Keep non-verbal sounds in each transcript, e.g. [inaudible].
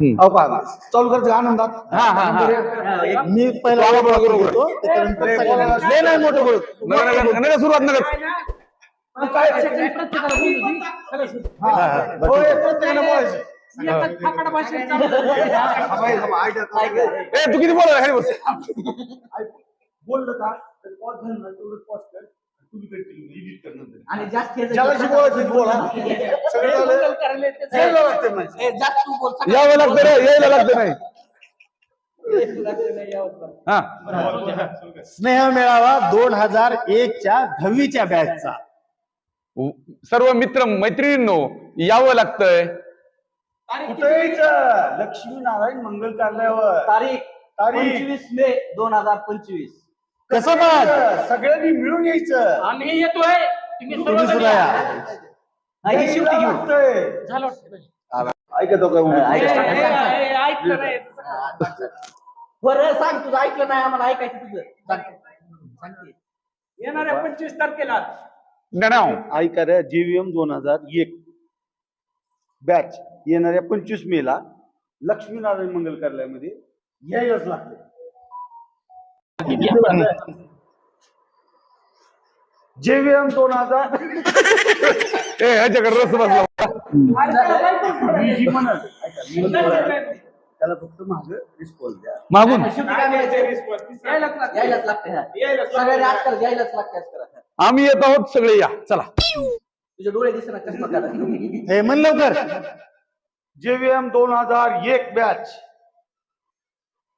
अहो पहा चालू करायचं का आनंदात? हा हा हा. मी पहिला बोलतो, मोठं बोल नका नका नका सुरुवात नका. हा, तू किती बोला बोललं का तर pause झालं ना, तेवढं pause कर. तुम्ही continue, edit कर नंतर. आणि जास्त हे- ज्याला जी बोलायचं ते बोला. सगळं झालं. बदल करायला येते. यायला लागतं माणसं. ए, जास्त तू बोल. सगळं यावं लागतं रे यायला लागतं नाही लागतं नाही, यावंच लागतं. हा स्नेह मेळावा दोन हजार एकच्या दहावीच्या बॅचचा सर्व मित्र मैत्रिणींनो यावं लागतंय कुठं यायचं लक्ष्मी नारायण मंगल कार्यालयावर तारीख तारीख. पंचवीस मे दोन हजार पंचवीस कसं पण सगळ्यांनी मिळून यायचं आम्ही येतोय तुम्ही तुम्ही सर्वजण सुद्धा या. हा, ही घेऊ. झालं वाटतं. ऐकतो का ए, ऐकलं. नाही. बरं सांग तुझं ऐकलं नाही आम्हाला ऐकायचं तुझं. सांग. सांगते. येणाऱ्या पंचवीस तारखेला. ऐका रे जीव्हीएम दोन हजार एक. बॅच. येणाऱ्या पंचवीस मे ला लक्ष्मीनारायण मंगल कार्यालयामध्ये यायलाच लागते जेव्हीएम दोन हजार ए ह्याच्याकडे रस बसला. त्याला फक्त रिस्पॉन्स द्या. मागून. शेवटी काय म्हणायचं? यायलाच लागते. हा. सगळ्यांनी आज करा, यायलाच लागते आज करा. आम्ही येत आहोत सगळे या. चला. तुझे डोळे दिसणार चष्मा काढा. हे म्हण लवकर. जेव्हीएम दोन हजार एक बॅच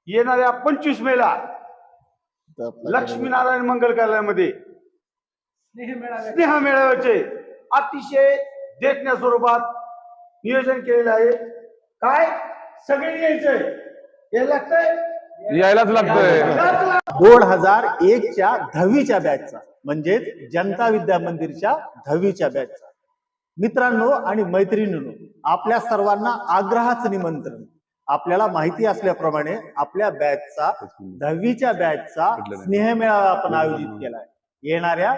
येणाऱ्या पंचवीस मे ला लक्ष्मीनारायण मंगल कार्यालयामध्ये स्नेह मेळाव्याचे. अतिशय देखण्या स्वरूपात नियोजन केलेलं आहे. काय? सगळे यायचंय यायला लागतंय? यायलाच लागतंय. दोन हजार एकच्या दहावीच्या बॅचचा म्हणजेच जनता विद्या मंदिरच्या दहावीच्या बॅचचा. मित्रांनो आणि मैत्रिणींनो आपल्या सर्वांना आग्रहाचं निमंत्रण. आपल्याला माहिती असल्याप्रमाणे आपल्या बॅचचा दहावीच्या बॅचचा स्नेह मेळावा आपण आयोजित केलाय. येणाऱ्या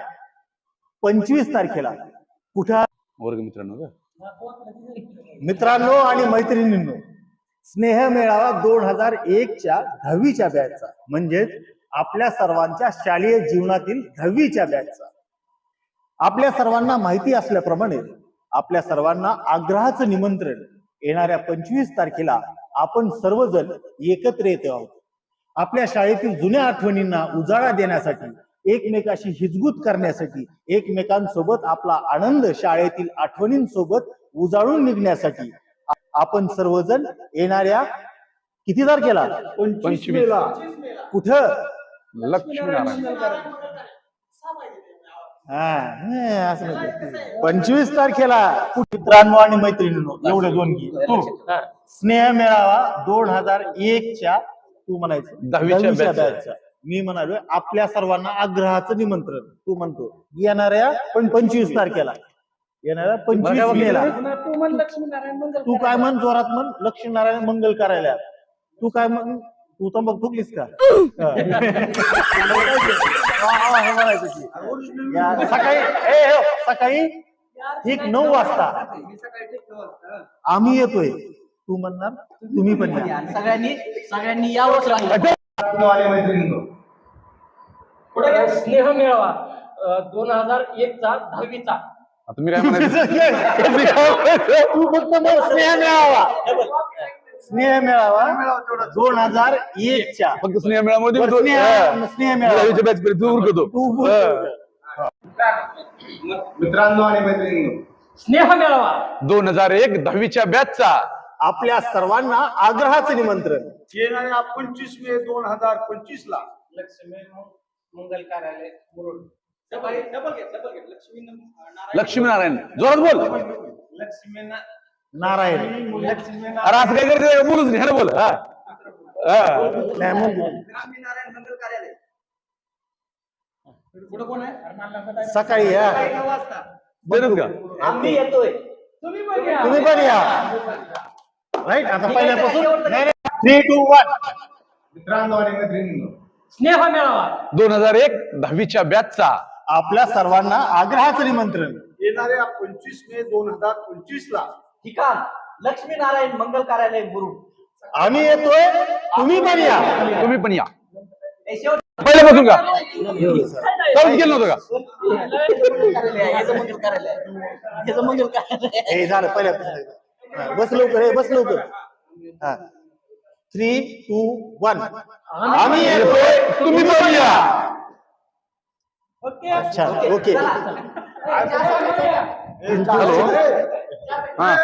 पंचवीस तारखेला. कुठं? वर्ग मित्रांनो मित्रांनो आणि मैत्रिणींनो स्नेह मेळावा दोन हजार एकच्या दहावीच्या बॅचचा. म्हणजेच आपल्या सर्वांच्या शालेय जीवनातील दहावीच्या बॅचचा. आपल्या सर्वांना माहिती असल्याप्रमाणे आपल्या सर्वांना आग्रहाचं निमंत्रण येणाऱ्या पंचवीस तारखेला आपण सर्वजण एकत्र येतो आहोत. आपल्या शाळेतील जुन्या आठवणींना उजाळा देण्यासाठी एकमेकाशी हिजगूत करण्यासाठी एकमेकांसोबत आपला आनंद शाळेतील आठवणींसोबत उजाळून निघण्यासाठी आपण सर्वजण येणाऱ्या किती तारखेला? कुठं? लक्ष्मीनारायण. हा नाही, असं. पंचवीस तारखेला मित्रांनो आणि मैत्रिणींनो एवढे दोन घे तू स्नेह मेळावा दोन हजार एकच्या तू म्हणायचं. दहावीच्या. मी म्हणालोय आपल्या सर्वांना आग्रहाचं निमंत्रण. तू म्हणतो येणाऱ्या पण पंचवीस तारखेला. येणाऱ्या पंचवीस मेला. तू म्हण लक्ष्मीनारायण मंगल तू काय म्हण जोरात म्हण लक्ष्मीनारायण मंगल करायला तू काय म्हण तू तर मग थुकलीस का? [laughs] हा, म्हणायचं की. या, सकाळी ए, हे, सकाळी ठीक नऊ वाजता. आम्ही येतोय. तू म्हणणार तुम्ही पण या. सगळ्यांनी सगळ्यांनी यावंच लागलं. स्नेह मेळावा. दोन हजार एक चा दहावीचा [laughs] काय म्हणायचं? तू फक्त स्नेह मेळावा. स्नेह मेळावा दोन हजार एकच्या फक्त स्नेह मेळामध्ये बरं, स्नेह- स्नेह मेळावा. दहावीच्या बॅच पर्यंत तू उरकतो. तू बोल. हा. मित्रांनो आणि मैत्रिणींनो. स्नेह मेळावा. दोन हजार एक दहावीच्या बॅचचा आपल्या सर्वांना आग्रहाचं निमंत्रण. येणाऱ्या पंचवीस मे दोन हजार पंचवीस ला. लक्ष्मी मंगल कार्यालय मुरुड. डबल घे डबल घे डबल घे. लक्ष्मी लक्ष्मीनारायण जोरात बोल. लक्ष्मी नारायण. अरे असं काय करते? बोलूच नाही. ह्यानं बोल. हा. हा. नाही, मग लक्ष्मीनारायण मंगल कार्यालय. पुढे कोण आहे? सकाळी या नऊ वाजता. का. आम्ही येतोय. तुम्ही पण या. तुम्ही पण या. राईट आता पहिल्यापासून थ्री टू वन मित्रांनो आणि मैत्रिणींनो स्नेह मेळावा. दोन हजार एक दहावीच्या बॅचचा आपल्या सर्वांना आग्रहाचं निमंत्रण. येणाऱ्या पंचवीस मे दोन हजार पंचवीस ला ठिकाण लक्ष्मीनारायण मंगल कार्यालय मुरुड आम्ही येतोय तुम्ही पण या. तुम्ही पण या. हे शेवट पहिल्यापासून का? चालूच गेलं नव्हतं का? मंगल कार्यालय मंगल कार्यालय. हे झालं पहिल्यापासून. हा, बस लवकर हे बस लवकर. हा. थ्री टू वन आम्ही येतोय तुम्ही पण या अच्छा ओके. हॅलो. हा.